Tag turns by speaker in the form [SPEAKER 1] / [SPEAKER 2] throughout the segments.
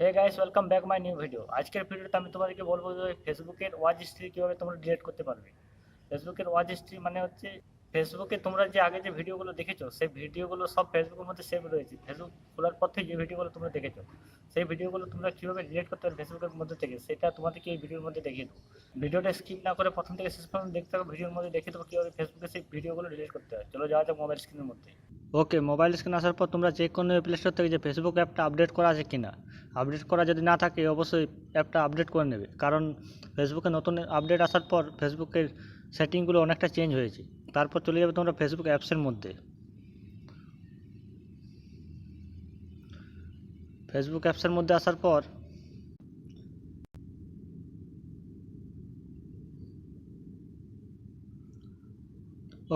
[SPEAKER 1] Hey guys welcome back my new video আজকের ভিডিওতে আমি তোমাদেরকে বলব যে ফেসবুকের ওয়াচ হিস্ট্রি কীভাবে তোমরা ডিলিট করতে পারবে। ফেসবুকের ওয়াচ হিস্ট্রি মানে হচ্ছে ফেসবুকে তোমরা যে আগে যে ভিডিওগুলো দেখেছ, সেই ভিডিওগুলো সব ফেসবুকের মধ্যে সেভ রয়েছে। ফেসবুক খোলার পর থেকে যে ভিডিওগুলো তোমরা দেখেছ, সেই ভিডিওগুলো তোমরা কীভাবে ডিলিট করতে পারবে ফেসবুকের মধ্যে থেকে, সেটা তোমাদেরকে এই ভিডিওর মধ্যে দেখিয়ে দেবো। ভিডিওটা স্কিপ না করে প্রথম থেকে শেষ পর্যন্ত দেখতে হবে ভিডিওর মধ্যে দেখে দেবো কীভাবে ফেসবুকে সেই ভিডিওগুলো ডিলিট করতে হয়। চলো যাওয়া যাক মোবাইল স্ক্রিনের মধ্যে। ওকে মোবাইল স্ক্রিন আসার পর তোমরা করে নেবে প্লে স্টোর থেকে যে ফেসবুক অ্যাপটা আপডেট করা আছে কি না আপডেট করা যদি না থাকে, অবশ্যই অ্যাপটা আপডেট করে নেবে। কারণ ফেসবুকে নতুন আপডেট আসার পর ফেসবুকের সেটিংগুলো অনেকটা চেঞ্জ হয়েছে। তারপর চলে যাবে তোমরা ফেসবুক অ্যাপসের মধ্যে। ফেসবুক অ্যাপসের মধ্যে আসার পর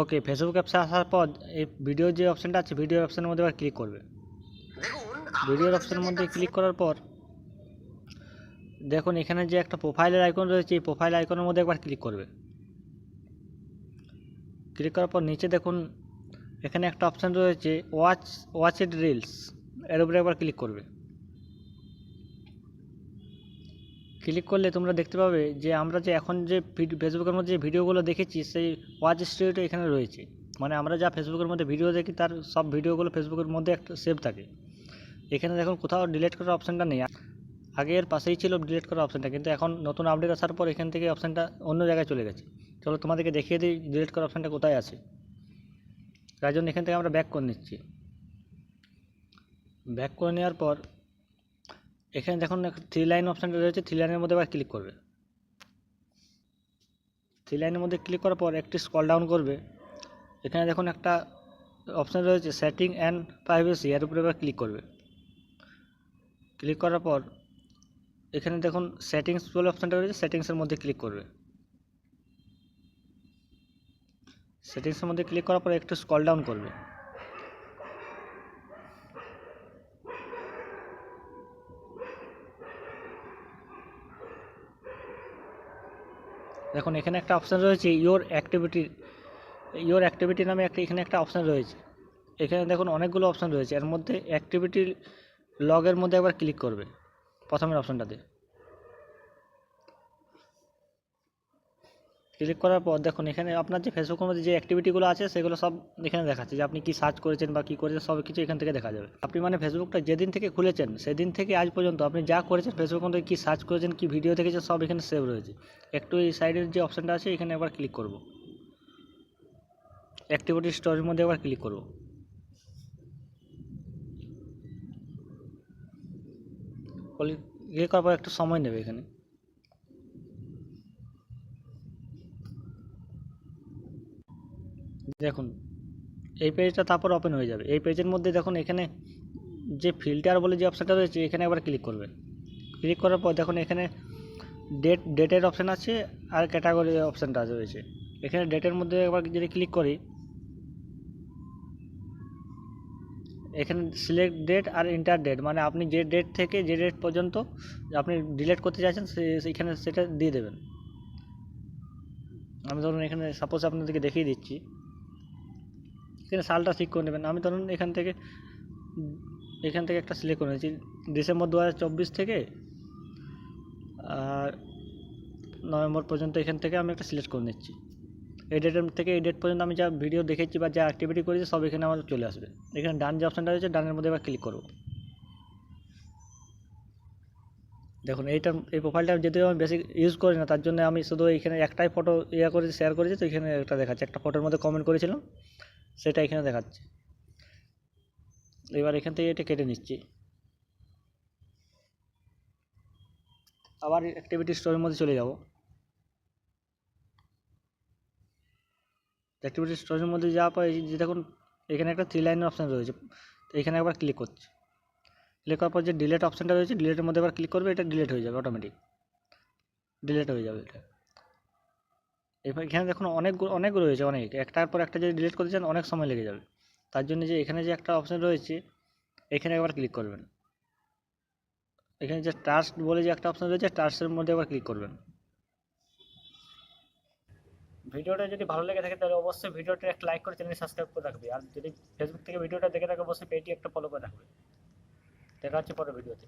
[SPEAKER 1] ওকে ফেসবুক অ্যাপসে আসার পর এই ভিডিও যে অপশানটা আছে ভিডিও অপশানের মধ্যে এবার ক্লিক করবে। ভিডিওর অপশানের মধ্যে ক্লিক করার পর, দেখুন এখানে যে একটা প্রোফাইলের আইকন রয়েছে, এই প্রোফাইল আইকনের মধ্যে একবার ক্লিক করবে। ক্লিক করার পর নিচে দেখুন, এখানে একটা অপশান রয়েছে ওয়াচ ওয়াচ ইট রিলস এর উপরে একবার ক্লিক করবে। ক্লিক করলে তোমরা দেখতে পাবে যে আমরা যে এখন যে ফেসবুকের মধ্যে যে ভিডিওগুলো দেখেছি, সেই ওয়াচ স্টোরিটা এখানে রয়েছে। মানে আমরা যা ফেসবুকের মধ্যে ভিডিও দেখি, তার সব ভিডিওগুলো ফেসবুকের মধ্যে একটা সেভ থাকে। এখানে দেখুন কোথাও ডিলিট করার অপশানটা নেই। আগে এর পাশেই ছিল ডিলিট করার অপশানটা কিন্তু এখন নতুন আপডেট আসার পর এখান থেকে অপশানটা অন্য জায়গায় চলে গেছে। চলো তোমাদেরকে দেখিয়ে দিই ডিলিট করার অপশানটা কোথায় আছে। তার জন্য এখান থেকে আমরা ব্যাক করে নিচ্ছি। ব্যাক করে নেওয়ার পর এখানে দেখুন থ্রি লাইন অপশানটা রয়েছে থ্রি লাইনের মধ্যে আবার ক্লিক করবে। থ্রি লাইনের মধ্যে ক্লিক করার পর একটি স্কল ডাউন করবে। এখানে দেখুন একটা অপশান রয়েছে সেটিং অ্যান্ড প্রাইভেসি এর উপরে এবার ক্লিক করবে। ক্লিক করার পর, এখানে দেখুন সেটিংস বলে অপশানটা রয়েছে সেটিংসের মধ্যে ক্লিক করবে। সেটিংসের মধ্যে ক্লিক করার পর একটু স্কল ডাউন করবে। দেখুন, এখানে একটা অপশান রয়েছে ইওর অ্যাক্টিভিটি ইওর অ্যাক্টিভিটি নামে একটা, এখানে একটা অপশান রয়েছে। এখানে দেখুন, অনেকগুলো অপশান রয়েছে। এর মধ্যে অ্যাক্টিভিটি লগের মধ্যে একবার ক্লিক করবে, প্রথমের অপশানটাতে। ক্লিক করার পর দেখুন, এখানে আপনার যে ফেসবুকের মধ্যে যে অ্যাক্টিভিটিগুলো আছে, সেগুলো সব এখানে দেখাচ্ছে যে আপনি কি সার্চ করেছেন বা কী করেছেন, সব কিছু এখান থেকে দেখা যাবে। আপনি মানে ফেসবুকটা যেদিন থেকে খুলেছেন, সেদিন থেকে আজ পর্যন্ত আপনি যা করেছেন ফেসবুকের মধ্যে কী সার্চ করেছেন, কী ভিডিও দেখেছেন, সব এখানে সেভ রয়েছে। একটু এই সাইডের যে অপশানটা আছে, এখানে একবার ক্লিক করব। অ্যাক্টিভিটি স্টোরের মধ্যে একবার ক্লিক করব। ক্লিক করার পর একটু সময় নেবে এখানে। দেখুন, এই পেজটা তারপর ওপেন হয়ে যাবে। এই পেজের মধ্যে দেখুন এখানে যে ফিল্টার বলে যে অপশানটা রয়েছে, এখানে একবার ক্লিক করবে। ক্লিক করার পর দেখুন এখানে ডেট ডেটের অপশান আছে আর ক্যাটাগরি অপশানটা রয়েছে। এখানে ডেটের মধ্যে একবার যদি ক্লিক করি এখানে সিলেক্ট ডেট আর ইন্টার ডেট মানে আপনি যে ডেট থেকে যে ডেট পর্যন্ত আপনি ডিলিট করতে চাইছেন সেইখানে সেটা দিয়ে দেবেন। আমি ধরুন এখানে সাপোজ আপনাদেরকে দেখিয়ে দিচ্ছি। এখানে সালটা ঠিক করে নেবেন। আমি ধরুন এখান থেকে এখান থেকে একটা সিলেক্ট করে নিয়েছি। ডিসেম্বর দু হাজার চব্বিশ থেকে, আর নভেম্বর পর্যন্ত এখান থেকে আমি একটা সিলেক্ট করে নিচ্ছি। এই ডেটের থেকে এই ডেট পর্যন্ত আমি যা ভিডিও দেখেছি বা যা অ্যাক্টিভিটি করেছি, সব এখানে আমার চলে আসবে। এখানে ডান যে অপশানটা রয়েছে, ডানের মধ্যে এবার ক্লিক করব। দেখুন এইটা এই প্রোফাইলটা যেহেতু আমি বেশি ইউজ করি না, তার জন্য আমি শুধু এখানে একটাই ফটো ইয়ে করেছি শেয়ার করেছি, তো এখানে একটা দেখাচ্ছে। একটা ফটোর মধ্যে কমেন্ট করেছিলাম, সেটা এখানে দেখাচ্ছে। এবার এখান থেকে এটা কেটে নিচ্ছি। আবার অ্যাক্টিভিটি স্টোরের মধ্যে চলে যাব। অ্যাক্টিভিটি স্টোরের মধ্যে যাওয়ার পর যে দেখুন, এখানে একটা থ্রি লাইনের অপশান রয়েছে। এখানে একবার ক্লিক করছি। ক্লিক করার পর যে ডিলেট অপশানটা রয়েছে ডিলেটের মধ্যে এবার ক্লিক করবে, এটা ডিলেট হয়ে যাবে অটোমেটিক ডিলেট হয়ে যাবে এটা। এবার এখানে দেখুন, অনেক অনেক রয়েছে, অনেক। একটার পর একটা যদি ডিলিট করতে চান, অনেক সময় লেগে যাবে। তার জন্য যে এখানে যে একটা অপশান রয়েছে, এখানে একবার ক্লিক করবেন। এখানে যে টাস্ক বলে যে একটা অপশান রয়েছে টাস্কের মধ্যে একবার ক্লিক করবেন। ভিডিওটা যদি ভালো লেগে থাকে, তাহলে অবশ্যই ভিডিওটা একটা লাইক করে চ্যানেল সাবস্ক্রাইব করে রাখবে। আর যদি ফেসবুক থেকে ভিডিওটা দেখে থাকে, অবশ্যই পেজটি একটা ফলো করে রাখবে। দেখা হচ্ছে পরের ভিডিওতে